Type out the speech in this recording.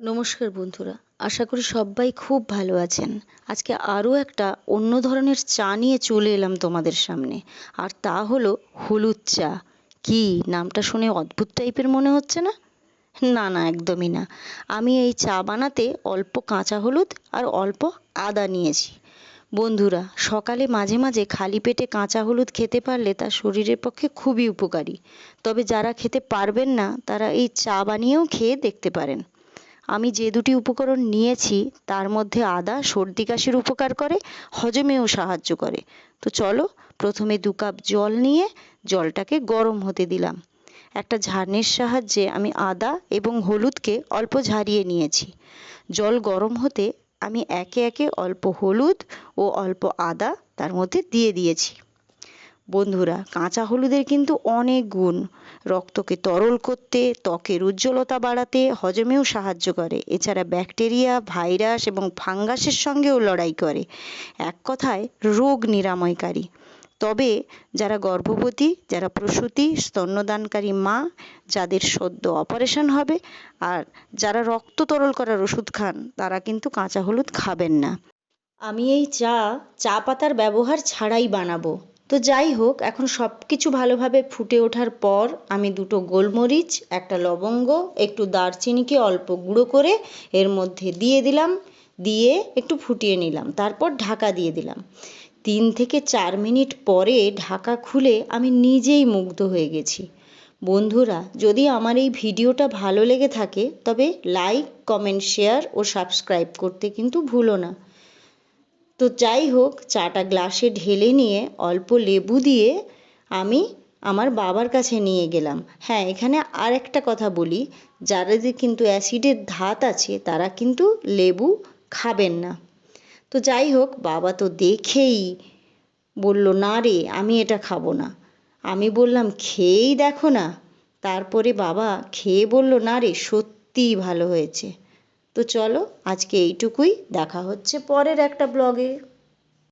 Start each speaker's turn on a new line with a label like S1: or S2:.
S1: নমস্কার বন্ধুরা, আশা করি সবাই খুব ভালো আছেন। আজকে আরও একটা অন্য ধরনের চা নিয়ে চলে এলাম তোমাদের সামনে, আর তা হলো হলুদ চা। কি, নামটা শুনে অদ্ভুত টাইপের মনে হচ্ছে না? না না, একদমই না। আমি এই চা বানাতে অল্প কাঁচা হলুদ আর অল্প আদা নিয়েছি। বন্ধুরা, সকালে মাঝে মাঝে খালি পেটে কাঁচা হলুদ খেতে পারলে তা শরীরের পক্ষে খুবই উপকারী। তবে যারা খেতে পারবেন না, তারা এই চা বানিয়েও খেয়ে দেখতে পারেন। আমি যে দুটি উপকরণ নিয়েছি, তার মধ্যে আদা, সর্দি কাশির উপকার করে, হজমেও সাহায্য করে। তো চলো, প্রথমে দু কাপ জল নিয়ে জলটাকে গরম হতে দিলাম। একটা ঝাড়নির সাহায্যে আমি আদা এবং হলুদকে অল্প ঝারিয়ে নিয়েছি। জল গরম হতে আমি একে একে অল্প হলুদ ও অল্প আদা তার মধ্যে দিয়ে দিয়েছি। বন্ধুরা, কাঁচা হলুদের কিন্তু অনেক গুণ। রক্তকে তরল করতে, ত্বকের উজ্জ্বলতা বাড়াতে, হজমেও সাহায্য করে। এছাড়া ব্যাকটেরিয়া, ভাইরাস এবং ফাঙ্গাসের সঙ্গেও লড়াই করে। এক কথায়, রোগ নিরাময়কারী। তবে যারা গর্ভবতী, যারা প্রসূতি, স্তন্যদানকারী মা, যাদের সদ্য অপারেশন হবে, আর যারা রক্ত তরল করার ওষুধ খান, তারা কিন্তু কাঁচা হলুদ খাবেন না। আমি এই চা চা পাতার ব্যবহার ছাড়াই বানাবো। তো যাই হোক, এখন সব কিছু ভালোভাবে ফুটে ওঠার পর আমি দুটো গোলমরিচ, একটা লবঙ্গ, একটু দারচিনিকে অল্প গুঁড়ো করে এর মধ্যে দিয়ে দিলাম, দিয়ে একটু ফুটিয়ে নিলাম, তারপর ঢাকা দিয়ে দিলাম। তিন থেকে চার মিনিট পরে ঢাকা খুলে আমি নিজেই মুগ্ধ হয়ে গেছি। বন্ধুরা, যদি আমার এই ভিডিওটা ভালো লেগে থাকে, তবে লাইক, কমেন্ট, শেয়ার ও সাবস্ক্রাইব করতে কিন্তু ভুলো না। তো যাই হোক, চাটা গ্লাসে ঢেলে নিয়ে অল্প লেবু দিয়ে আমি আমার বাবার কাছে নিয়ে গেলাম। হ্যাঁ এখানে আর একটা কথা বলি যাদের কিন্তু অ্যাসিডের ধাত আছে, তারা কিন্তু লেবু খাবেন না। তো যাই হোক, বাবা তো দেখেই বলল, না রে, আমি এটা খাব না। আমি বললাম, খেয়েই দেখো না। তারপরে বাবা খেয়ে বলল, না রে, সত্যিই ভালো হয়েছে। তো চলো আজকে এইটুকুই। দেখা হচ্ছে পরের একটা ব্লগে।